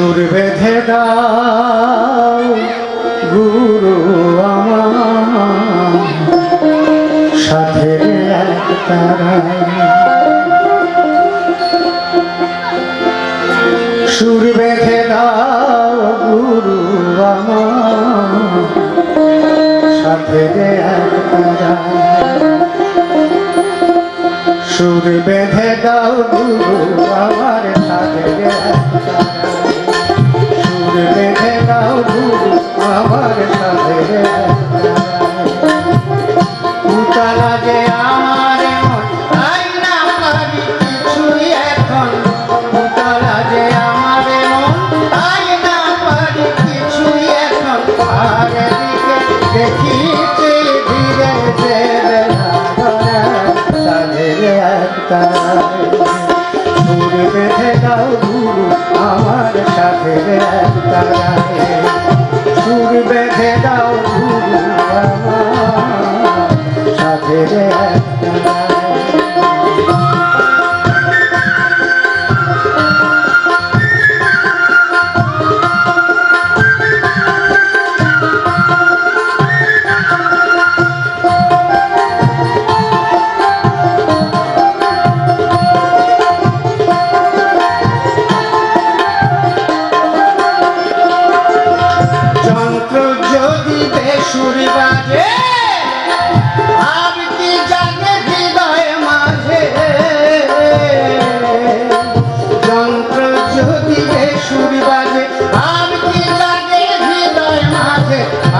সুর বেঁধে দাও, গুরু আমার। সাথে তারায় সুর বেঁধে দাও, গুরু আমার। সাথে তারায় সুর বেঁধে দাও, গুরু আমার। সাথে এক বেঁধে দাও।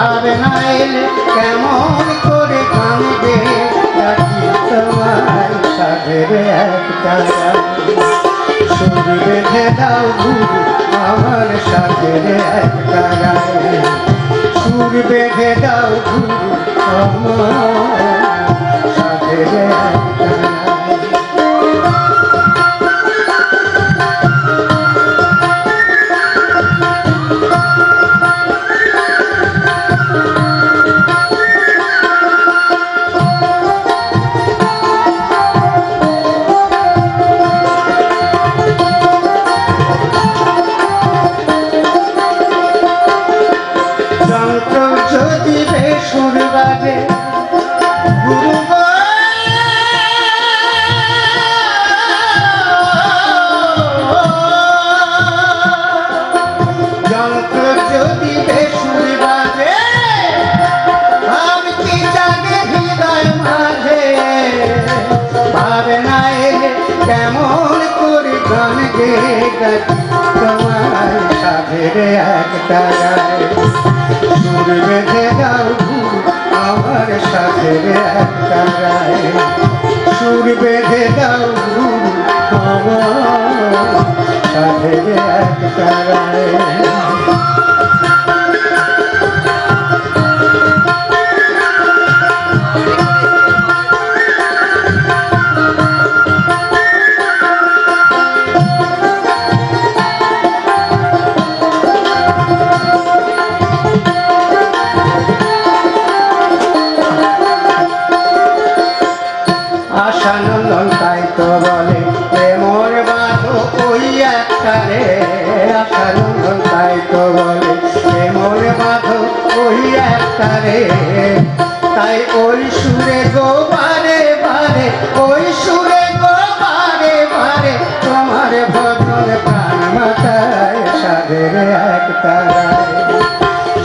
আর কেমন করে কাঁদবে ডাকি তোমার দাও আমার সাথে একটা সুর বেঁধে দাও আমার সাথে গাছি তোমার সাধের একটা গায়ে সুর বেঁধে দাও আমার সাথে একটা গায়ে সুর বেঁধে দাও আমার সাথে একটা গায়ে ওই একটা তাই ওই সুরে গো বারে বারে, ওই সুরে গো বারে বারে, তোমার ভজন প্রাণ মাতায় সাদের একটা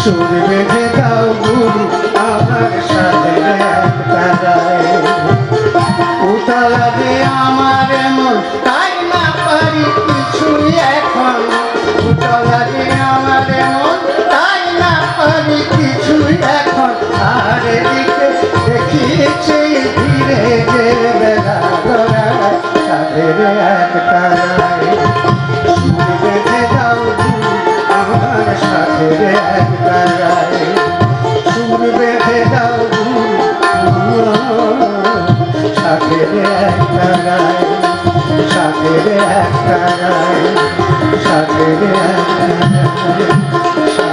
সুর বেঁধে দাও গুরু আমার সাথে একটা উতলা চারিদিকে দেখিছি ধীরে যে বেলা ধরা তাদের এক তারায় সুরে দাও আমার সাথে এক তারায় সুর বেঁধে দাও সাথে এক তারায় সাথে এক তারায় সাথে এক তারায়